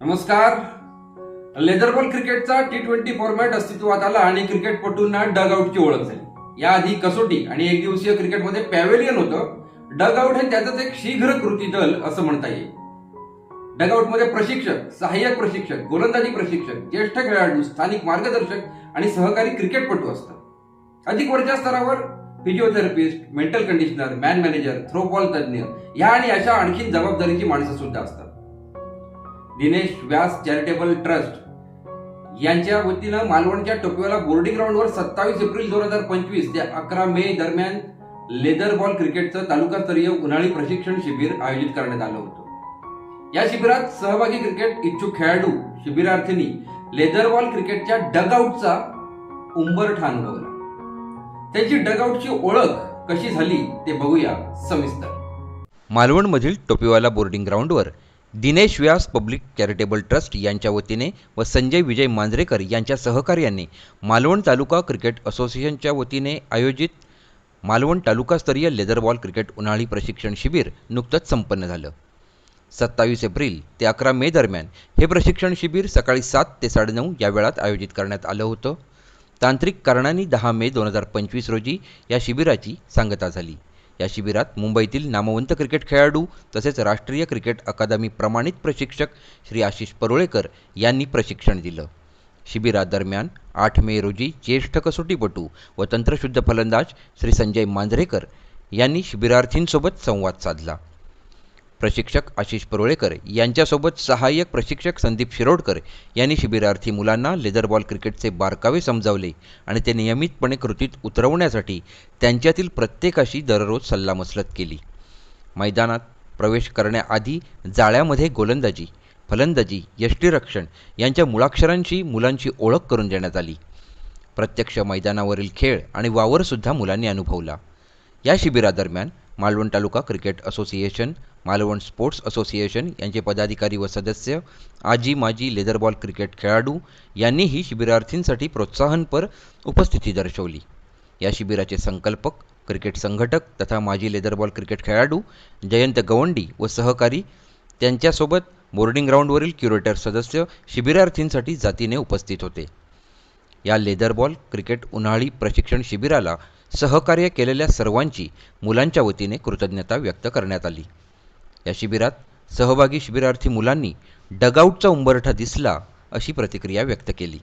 नमस्कार. लेदरबॉल क्रिकेटचा T twenty format अस्तित्वात आला आणि क्रिकेटपटूंना डग आउटची ओळख झाली. याआधी कसोटी आणि एक दिवसीय क्रिकेटमध्ये पॅव्हेलियन होतं. डग आउट हे त्याचंच एक शीघ्र कृती दल असं म्हणता येईल. डगमध्ये प्रशिक्षक सहाय्यक प्रशिक्षक गोलंदाजी प्रशिक्षक ज्येष्ठ खेळाडू स्थानिक मार्गदर्शक आणि सहकारी क्रिकेटपटू असतात. अधिक वरच्या स्तरावर physiotherapist mental conditioner man manager throw ball तज्ज्ञ ह्या आणि अशा आणखी जबाबदारीची माणसं सुद्धा असतात. दिनेश व्यास चॅरिटेबल ट्रस्ट यांच्या वतीनं मालवणच्या टोपीवाला बोर्डिंग ग्राउंडवर सत्तावीस एप्रिल दोन हजार पंचवीस ते अकरा मे दरम्यान लेदर बॉल क्रिकेटचं तालुकास्तरीय उन्हाळी प्रशिक्षण शिबिर आयोजित करण्यात आलं होतं. या शिबिरात सहभागी क्रिकेट इच्छुक खेळाडू शिबिरार्थींनी लेदर बॉल क्रिकेटच्या डगआउटचा उंबरठा अनुभवला. त्यांची डगआउटची ओळख कशी झाली ते बघूया सविस्तर. मालवणमधील टोपीवाला बोर्डिंग ग्राउंडवर Dinesh Vyas public charitable trust यांच्या वतीने व संजय विजय मांजरेकर यांच्या सहकार्याने मालवण तालुका क्रिकेट असोसिएशनच्या वतीने आयोजित मालवण तालुकास्तरीय लेदरबॉल क्रिकेट उन्हाळी प्रशिक्षण शिबिर नुकतंच संपन्न झालं. सत्तावीस एप्रिल ते अकरा मे दरम्यान हे प्रशिक्षण शिबिर सकाळी सात ते साडेनऊ या वेळात आयोजित करण्यात आलं होतं. तांत्रिक कारणांनी दहा मे दोन हजार पंचवीस रोजी या शिबिराची सांगता झाली. या शिबिरात मुंबईतील नामवंत क्रिकेट खेळाडू तसेच राष्ट्रीय क्रिकेट अकादमी प्रमाणित प्रशिक्षक श्री आशिष परुळेकर यांनी प्रशिक्षण दिलं. शिबिरादरम्यान आठ मे रोजी ज्येष्ठ कसोटीपटू व तंत्रशुद्ध फलंदाज श्री संजय मांजरेकर यांनी शिबिरार्थींसोबत संवाद साधला. प्रशिक्षक आशिष परोळेकर यांच्यासोबत सहाय्यक प्रशिक्षक संदीप शिरोडकर यांनी शिबिरार्थी मुलांना लेदरबॉल क्रिकेटचे बारकावे समजावले आणि ते नियमितपणे कृतीत उतरवण्यासाठी त्यांच्यातील प्रत्येकाशी दररोज सल्लामसलत केली. मैदानात प्रवेश करण्याआधी जाळ्यामध्ये गोलंदाजी फलंदाजी यष्टीरक्षण यांच्या मुळाक्षरांशी मुलांची ओळख करून देण्यात आली. प्रत्यक्ष मैदानावरील खेळ आणि वावरसुद्धा मुलांनी अनुभवला. या शिबिरादरम्यान Malvan taluka cricket association Malvan sports association यांचे पदाधिकारी व सदस्य आजी माजी लेदरबॉल क्रिकेट खेळाडू यांनीही शिबिरार्थींसाठी प्रोत्साहनपर उपस्थिती दर्शवली. या शिबिराचे संकल्पक क्रिकेट संघटक तथा माजी लेदरबॉल क्रिकेट खेळाडू जयंत गवंडी व सहकारी त्यांच्यासोबत बोर्डिंग ग्राउंडवरील क्युरेटर सदस्य शिबिरार्थींसाठी जातीने उपस्थित होते. या लेदरबॉल क्रिकेट उन्हाळी प्रशिक्षण शिबिराला सहकार्य केलेल्या सर्वांची मुलांच्या वतीने कृतज्ञता व्यक्त करण्यात आली. या शिबिरात सहभागी शिबिरार्थी मुलांनी डगआउटचा उंबरठा दिसला अशी प्रतिक्रिया व्यक्त केली.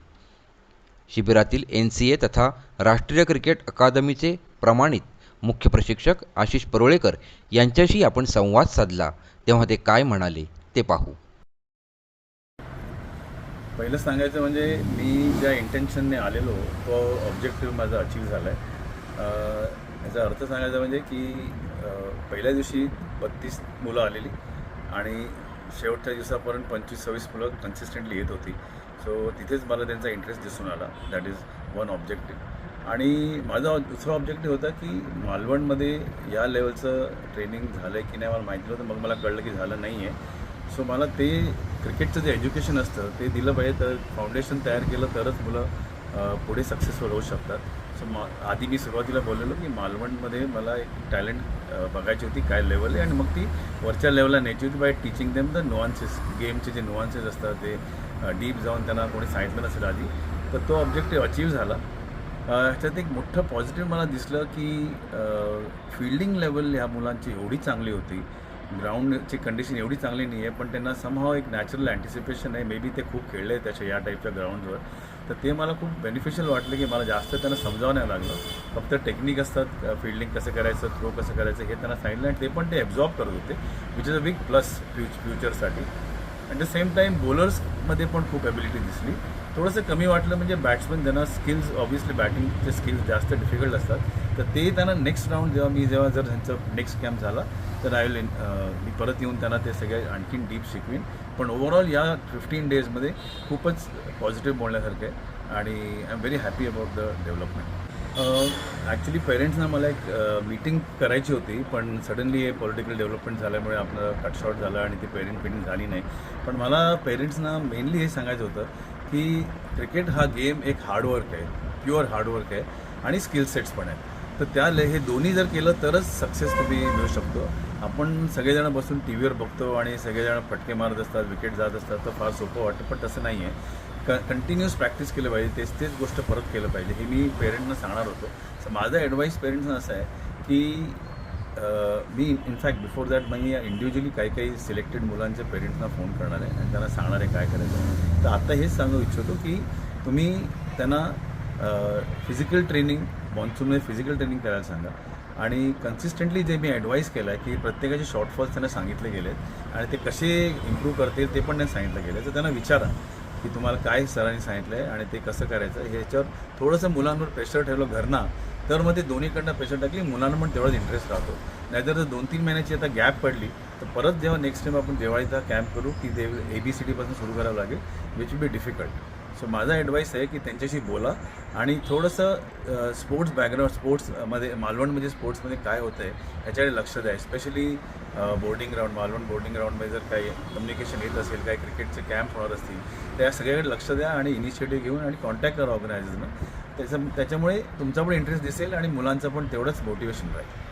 शिबिरातील एन सी ए तथा राष्ट्रीय क्रिकेट अकादमीचे प्रमाणित मुख्य प्रशिक्षक आशिष परोळेकर यांच्याशी आपण संवाद साधला तेव्हा ते काय म्हणाले ते पाहू. पहिलं सांगायचं म्हणजे मी ज्या इंटेन्शनने आलेलो तो ऑब्जेक्टिव्ह माझा अचीव झाला आहे याचा अर्थ सांगायचा म्हणजे की पहिल्या दिवशी बत्तीस मुलं आलेली आणि शेवटच्या दिवसापर्यंत पंचवीस सव्वीस मुलं कन्सिस्टंटली येत होती. सो तिथेच मला त्यांचा इंटरेस्ट दिसून आला. दॅट इज वन ऑब्जेक्टिव्ह आणि माझा दुसरा ऑब्जेक्टिव्ह होता की मालवणमध्ये या लेवलचं ट्रेनिंग झालं आहे की नाही मला माहिती नव्हतं. मग मला कळलं की झालं नाही आहे सो मला ते क्रिकेटचं जे एज्युकेशन असतं ते दिलं पाहिजे. तर फाउंडेशन तयार केलं तरच मुलं पुढे सक्सेसफुल होऊ शकतात. सो मा आधी मी सुरुवातीला बोललेलो की मालवणमध्ये मला एक टॅलेंट बघायची होती काय लेवल आहे. आणि मग ती वरच्या लेवलला न्यायची होती by teaching them the nuances गेमचे जे नुआन्सेस असतात ते डीप जाऊन त्यांना कोणी सांगितलं नसेल आधी तर तो ऑब्जेक्टिव्ह अचीव झाला. ह्याच्यात एक मोठं पॉझिटिव्ह मला दिसलं की फिल्डिंग लेवल ह्या मुलांची एवढी चांगली होती. ग्राउंडची कंडिशन एवढी चांगली नाही आहे पण त्यांना समहाव एक नॅचरल अँटिसिपेशन आहे. मे बी ते खूप खेळले आहेत त्याच्या या टाईपच्या ग्राउंडवर तर ते मला खूप बेनिफिशियल वाटलं की मला जास्त त्यांना समजावं नाही लागलं. फक्त टेक्निक असतात फिल्डिंग कसं करायचं थ्रो कसं करायचं हे त्यांना सांगितलं आणि ते पण ते ॲब्झॉर्ब करत होते which is a big plus future फ्युचरसाठी at the same time बॉलर्समध्ये पण खूप ॲबिलिटी दिसली. थोडंसं कमी वाटलं म्हणजे बॅट्समन ज्यांना स्किल्स ऑब्विसली बॅटिंगचे स्किल्स जास्त डिफिकल्ट असतात तर ते त्यांना नेक्स्ट राऊंड जेव्हा मी जेव्हा जर त्यांचं नेक्स्ट कॅम्प झाला तर आय विल uh, मी परत येऊन त्यांना ते सगळे आणखीन डीप शिकवीन. पण ओव्हरऑल या फिफ्टीन डेजमध्ये खूपच पॉझिटिव्ह बोलण्यासारखं आहे आणि I am very happy about the development actually पेरेंट्सना मला एक uh, मीटिंग करायची होती पण सडनली हे पॉलिटिकल डेव्हलपमेंट झाल्यामुळे आपलं कटशॉट झालं आणि ती पेरेंट मिटिंग झाली नाही. पण मला पेरेंट्सना मेनली हे सांगायचं होतं की क्रिकेट हा गेम एक हार्डवर्क आहे प्युअर हार्डवर्क आहे आणि स्किल सेट्स पण आहेत. तर त्या ले हे दोन्ही जर केलं तरच सक्सेस तुम्ही मिळू शकतो. आपण सगळेजण बसून टी व्हीवर बघतो आणि सगळेजण फटके मारत असतात विकेट जात असतात तर फार सोपं वाटतं पण तसं नाही आहे क कंटिन्युअस प्रॅक्टिस केलं पाहिजे तेच तेच गोष्ट परत केलं पाहिजे हे मी पेरेंटना सांगणार होतो. माझा ॲडवाईस पेरेंट्सना असं आहे की मी इनफॅक्ट बिफोर दॅट मी इंडिव्हिज्युअली काही काही सिलेक्टेड मुलांच्या पेरेंट्सना फोन करणार आहे आणि त्यांना सांगणार आहे काय करायचं तर आत्ता हेच सांगू इच्छितो की तुम्ही त्यांना फिजिकल ट्रेनिंग मॉन्सूनमध्ये फिजिकल ट्रेनिंग करायला सांगा. आणि कन्सिस्टंटली जे मी ॲडवाईस केलं आहे की प्रत्येकाचे शॉर्टफॉल्स त्यांना सांगितले गेले आहेत आणि ते कसे इम्प्रूव्ह करतील ते पण त्यांना सांगितलं गेलं तर त्यांना विचारा. की तुम्हाला काय सरांनी सांगितलं आहे आणि ते कसं करायचं ह्याच्यावर थोडंसं मुलांवर प्रेशर ठेवलं घरना तर मग ते दोन्हीकडनं प्रेशर टाकली मुलांना पण तेवढाच इंटरेस्ट राहतो. नाहीतर जर दोन तीन महिन्याची आता गॅप पडली तर परत जेव्हा नेक्स्ट टाइम आपण दिवाळीचा कॅम्प करू की ते ए बी सी डीपासून सुरू करावं लागेल which will be difficult so माझा ॲडवाईस आहे की त्यांच्याशी बोला आणि थोडंसं स्पोर्ट्स बॅकग्राऊंड स्पोर्ट्समध्ये मालवणमध्ये स्पोर्ट्समध्ये काय होतं आहे ह्याच्याकडे लक्ष द्या. Specially boarding ground Malvan boarding ग्राउंडमध्ये जर काही कम्युनिकेशन येत असेल काही क्रिकेटचे कॅम्प होणार असतील तर या सगळ्याकडे लक्ष द्या आणि इनिशिएटिव्ह घेऊन आणि कॉन्टॅक्ट करा ऑर्गनायझरनं त्याचं त्याच्यामुळे तुमचा पण इंटरेस्ट दिसेल आणि मुलांचं पण तेवढंच मोटिवेशन राहील.